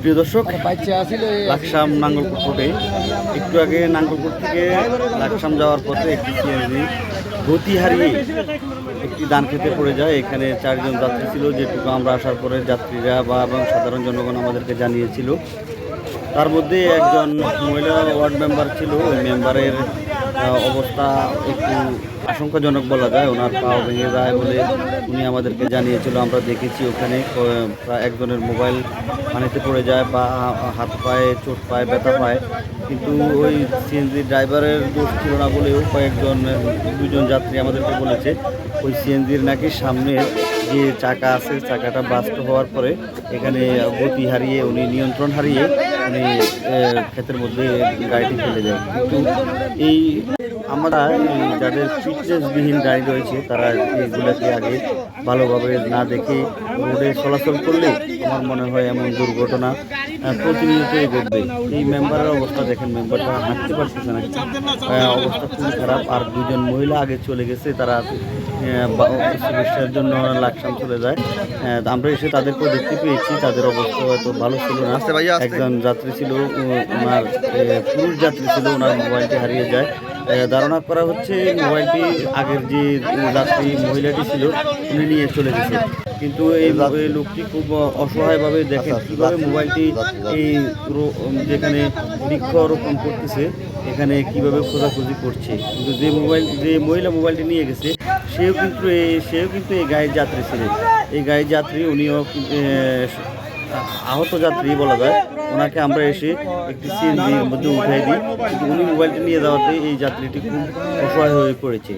প্রিয় দর্শক, লাকসাম নাঙ্গলপুর রোডে একটু আগে নাঙ্গলপুর থেকে লাকসাম যাওয়ার পথে একটি সিএনজি গতি হারিয়ে একটি দান খেতে পড়ে যায়। এখানে চারজন যাত্রী ছিল, যেটুকু আমরা আসার পরে যাত্রীরা বা এবং সাধারণ জনগণ আমাদেরকে জানিয়েছিল। তার মধ্যে একজন মহিলা ওয়ার্ড মেম্বার ছিল, ওই মেম্বারের অবস্থা একটু আশঙ্কাজনক বলা যায়, ওনার পাও ভেঙে যায় বলে উনি আমাদেরকে জানিয়েছিল। আমরা দেখেছি ওখানে প্রায় একজনের মোবাইল পানিতে পড়ে যায় বা হাত পায়ে, চোট পায়, ব্যথা পায়। কিন্তু ওই সিএনজি ড্রাইভারের দোষ ছিল না বলেও কয়েকজন, দুজন যাত্রী আমাদেরকে বলেছে। ওই সিএনজির নাকি সামনে যে চাকা আছে, চাকাটা বাস্ট হওয়ার পরে এখানে গতি হারিয়ে, উনি নিয়ন্ত্রণ হারিয়ে উনি ক্ষেতের মধ্যে গাড়িটি ফেলে যায় কিন্তু এই আমরা যাদের ফিটনেসবিহীন গাড়ি রয়েছে তারা এইগুলোকে আগে ভালোভাবে না দেখে রোডে চলাচল করলে আমার মনে হয় এমন দুর্ঘটনা প্রতিনিয়তই ঘটবে। এই মেম্বারের অবস্থা দেখেন মেম্বারটা হাঁটতে পারতেছে না। অবস্থা খুবই খারাপ। আর দুজন মহিলা আগে চলে গেছে তারা চিকিৎসার জন্য লাকসাম চলে যায়। আমরা এসে তাদেরকেও দেখতে পেয়েছি তাদের অবস্থা এত ভালো ছিল না। একজন যাত্রী ছিল ওনার পুরুষ যাত্রী ছিল ওনার মোবাইলটি হারিয়ে যায়। ধারণা করা হচ্ছে মোবাইলটি আগের যে যাত্রী মহিলাটি ছিল উনি নিয়ে চলে গেছে। কিন্তু এই লোকটি খুব অসহায়ভাবে দেখে কীভাবে মোবাইলটি এই যেখানে বৃক্ষরোপণ করতেছে এখানে কীভাবে খোঁজাখুঁজি করছে। কিন্তু যে মোবাইল যে মহিলা মোবাইলটি নিয়ে গেছে সেও কিন্তু এই সেও কিন্তু এই গায়ের যাত্রী ছিলেন এই গায়ের যাত্রী উনিও আহত যাত্রী বলা যায়, ওনাকে আমরা এসে একটি সিএনজির মধ্যে উঠাই দিই। কিন্তু উনি মোবাইলটি নিয়ে যাওয়াতে এই যাত্রীটি খুব অসহায় হয়ে পড়েছে।